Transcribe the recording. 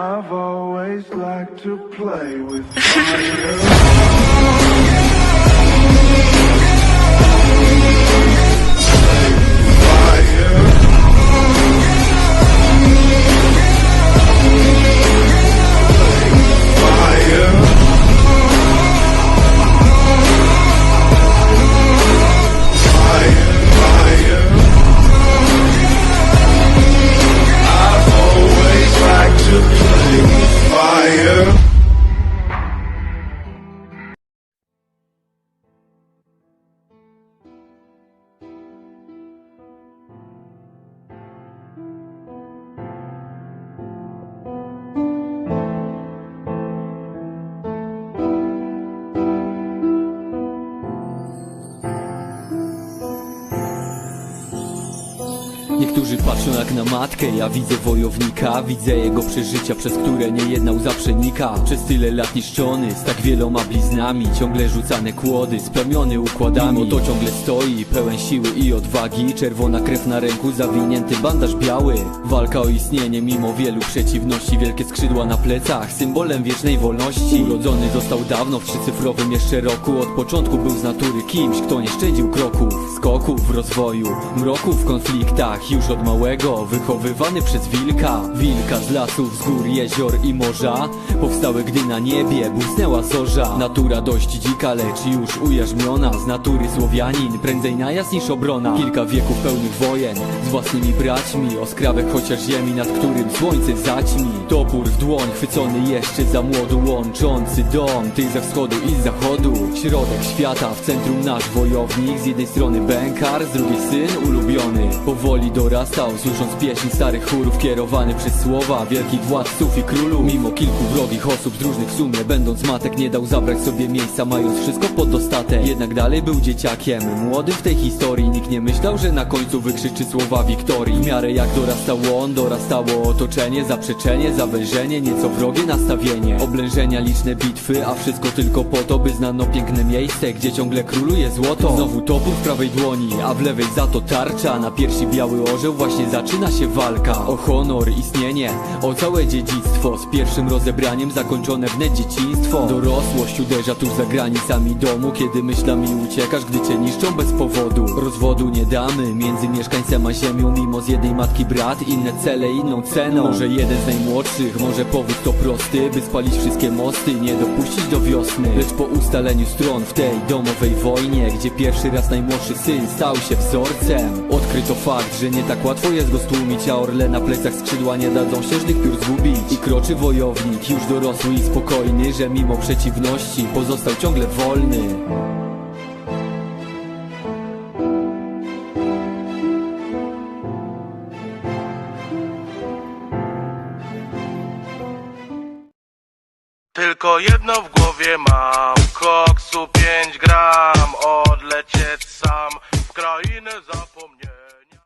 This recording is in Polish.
I've always liked to play with fire. Niektórzy patrzą jak na matkę, ja widzę wojownika Widzę jego przeżycia, przez które nie jedna łza przenika. Przez tyle lat niszczony, z tak wieloma bliznami Ciągle rzucane kłody, splamiony układami. Mimo to ciągle stoi, pełen siły i odwagi. Czerwona krew na ręku, zawinięty bandaż biały. Walka o istnienie mimo wielu przeciwności Wielkie skrzydła na plecach, symbolem wiecznej wolności. Urodzony został dawno w trzycyfrowym jeszcze roku. Od początku był z natury kimś, kto nie szczędził kroków Skoków w rozwoju, mroku w konfliktach Już od małego, wychowywany przez wilka. Wilka z lasów, z gór, jezior i morza. Powstały gdy na niebie błysnęła zorza. Natura dość dzika, lecz już ujarzmiona. Z natury Słowianin, prędzej najazd niż obrona. Kilka wieków pełnych wojen z własnymi braćmi. O skrawek chociaż ziemi, nad którym słońce zaćmi. Topór w dłoń, chwycony jeszcze za młodu Łączący dom, tych ze wschodu i z zachodu. Środek świata, w centrum nasz. Wojownik Z jednej strony bękar, z drugiej syn ulubiony. Powoli dorastał, słysząc pieśń starych chórów Kierowany przez słowa wielkich władców i królów. Mimo kilku wrogich osób z różnych sumie Będąc matek nie dał zabrać sobie miejsca Mając wszystko pod dostatek. Jednak dalej był dzieciakiem Młodym w tej historii. Nikt nie myślał, że na końcu wykrzyczy słowa wiktorii. W miarę jak dorastał on, dorastało otoczenie Zaprzeczenie, zawężenie, nieco wrogie nastawienie. Oblężenia, liczne bitwy A wszystko tylko po to, by znano piękne miejsce Gdzie ciągle króluje złoto. Znowu topór w prawej dłoni, a w lewej za to tarcza. Na piersi biały orzeł, właśnie zaczyna się walka O honor, istnienie, o całe dziedzictwo. Z pierwszym rozebraniem zakończone wnet dzieciństwo. Dorosłość uderza tuż za granicami domu Kiedy myślami uciekasz, gdy cię niszczą bez powodu. Rozwodu nie damy między mieszkańcem a ziemią Mimo z jednej matki brat, inne cele, inną ceną. Może jeden z najmłodszych, może powód to prosty By spalić wszystkie mosty, nie dopuścić do wiosny. Lecz po ustaleniu stron w tej domowej wojnie Gdzie pierwszy raz najmłodszy syn stał się wzorcem Odkryto fakt, że nie tak łatwo jest go stłumić A orle na plecach skrzydła nie dadzą ścieżnych piór zgubić. I kroczy wojownik, już dorosły i spokojny Że mimo przeciwności pozostał ciągle wolny. Tylko jedno w głowie mam